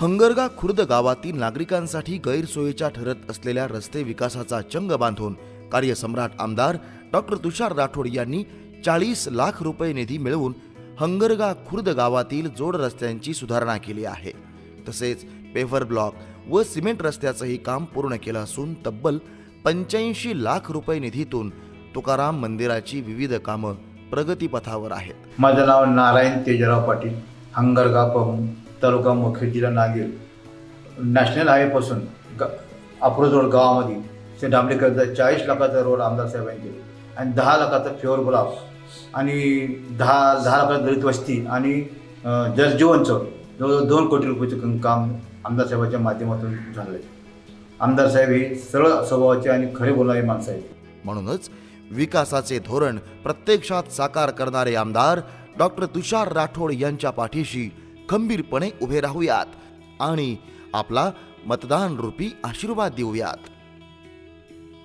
हंगरगा खुर्द गावातील नागरिकांसाठी गैरसोयीच्या ठरत असलेल्या रस्ते विकासाचा चंग बांधून कार्यसम्राट आमदार डॉक्टर तुषार राठोड यांनी चाळीस लाख रुपये निधी मिळवून हंगरगा खुर्द गावातील जोड रस्त्यांची सुधारणा केली आहे. तसेच पेव्हर ब्लॉक व सिमेंट रस्त्याचंही काम पूर्ण केलं असून तब्बल पंच्याऐंशी लाख रुपये निधीतून तुकाराम मंदिराची विविध कामं प्रगतीपथावर आहेत. माझं नाव नारायण तेजराव पाटील हंगरगा पाहून तालुका मुखेड जिल्हा नांदेड. नॅशनल हायवेपासून ग अप्रोच रोड गावामध्ये ते डांबरेकरचा चाळीस लाखाचा रोड आमदार साहेबांनी केले. आणि दहा लाखाचा फ्युअर गुलाब आणि दहा दहा लाखाचा दलित वस्ती आणि जसजीवनचं जलजीवनचं जवळजवळ दोन कोटी रुपयाचं काम आमदार साहेबांच्या माध्यमातून झालं आहे आमदार साहेब हे सरळ स्वभावाचे आणि खरे बोलणारे माणसं आहेत. म्हणूनच विकासाचे धोरण प्रत्यक्षात साकार करणारे आमदार डॉक्टर तुषार राठोड यांच्या पाठीशी खंबीरपणे उभे राहूयात आणि आपला मतदान रूपी आशीर्वाद देऊयात.